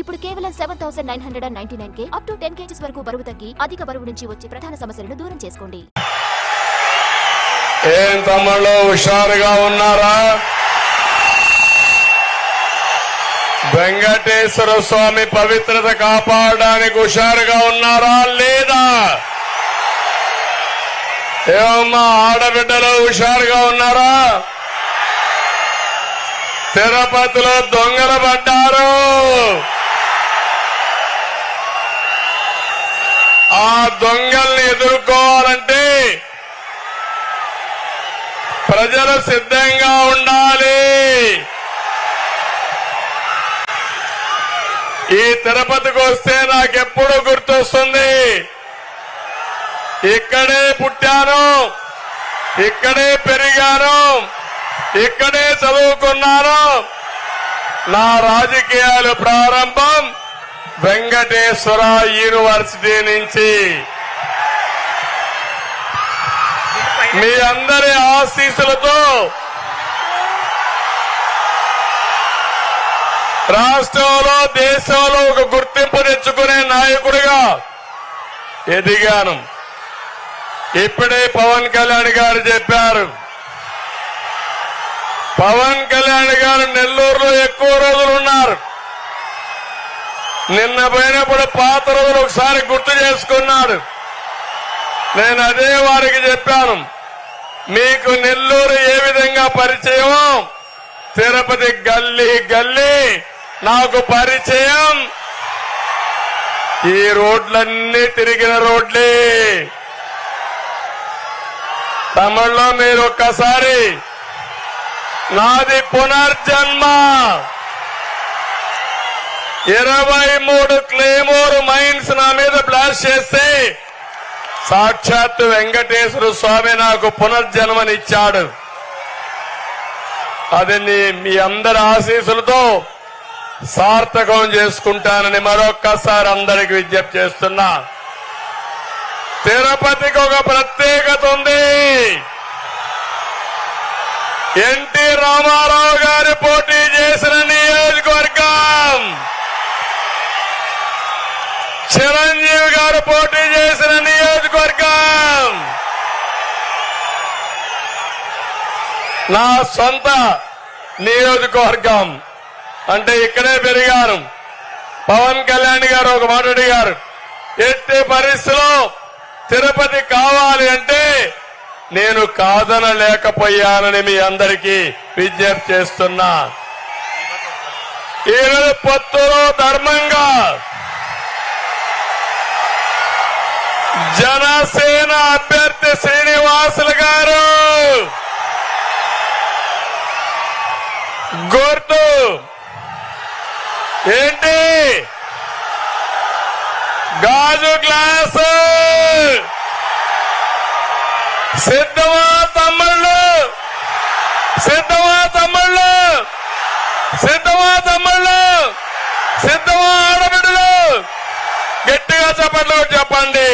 ఇప్పుడు కేవలం seven thousand nine hundred and ninety nine K up to ten kgs వరకు బరువు తగ్గి అధిక బరువు నుంచి వచ్చే ప్రధాన సమస్యలను దూరం చేసుకోండి. ఏం తమ్ముళ్ళు హుషారుగా ఉన్నారా? వెంకటేశ్వర స్వామి పవిత్రత కాపాడడానికి హుషారుగా ఉన్నారా? లేదా? ఏమమ్మా ఆడబిడ్డలు హుషారుగా ఉన్నారా? తిరుపతిలో దొంగలు పడ్డారు ఆ దొంగల్ని ఎదుర్కోవాలంటే ప్రజలు సిద్ధంగా ఉండాలి. ఈ తిరుపతికి వస్తే నాకెప్పుడు గుర్తొస్తుంది? ఇక్కడే పుట్టాను ఇక్కడే పెరిగాను ఇక్కడే చదువుకున్నాను. నా రాజకీయాలు ప్రారంభం వెంకటేశ్వర యూనివర్సిటీ నుంచి. మీ అందరి ఆశీస్సులతో రాష్ట్రంలో దేశంలో ఒక గుర్తింపు తెచ్చుకునే నాయకుడిగా ఎదిగాను. ఇప్పుడే పవన్ కళ్యాణ్ గారు చెప్పారు. పవన్ కళ్యాణ్ గారు నెల్లూరులో నిన్న పోయినప్పుడు పాత రోజులు ఒకసారి గుర్తు చేసుకున్నాడు. నేను అదే వారికి చెప్పాను. మీకు నెల్లూరు ఏ విధంగా పరిచయమో? తిరుపతి గల్లీ గల్లీ నాకు పరిచయం. ఈ రోడ్లన్నీ తిరిగిన రోడ్లే. తమిళ్ళో మీరు ఒక్కసారి నాది పునర్జన్మ. ఇరవై మూడు క్లేమోర్ మైన్స్ నా మీద బ్లాస్ట్ చేస్తే సాక్షాత్ వెంకటేశ్వర స్వామి నాకు పునర్జన్మనిచ్చాడు. అది మీ అందరి ఆశీస్సులతో సార్థకం చేసుకుంటానని మరొక్కసారి అందరికి విజ్ఞప్తి చేస్తున్నా. తిరుపతికి ఒక ప్రత్యేకత ఉంది. ఎన్టీ రామారావు గారు పోటీ చేసిన నియోజకవర్గం చిరంజీవి గారు పోటీ చేసిన నియోజకవర్గం నా సొంత నియోజకవర్గం. అంటే ఇక్కడే పెరిగాను. పవన్ కళ్యాణ్ గారు ఒక మాట అడిగారు. ఎట్టి పరిస్థితిలో తిరుపతి కావాలి అంటే నేను కాదనలేకపోయానని మీ అందరికీ విజ్ఞప్తి చేస్తున్నా. ఈరోజు పొత్తులో ధర్మంగా జనసేన అభ్యర్థి శ్రీనివాసులు గారు గుర్తు ఏంటి గాజు గ్లాస్. సిద్ధమా తమ్ముళ్ళు? సిద్ధమా తమ్ముళ్ళు? సిద్ధమా తమ్ముళ్ళు? సిద్ధమా ఆడబిడ్డలు? గట్టిగా చెప్పండి చెప్పండి.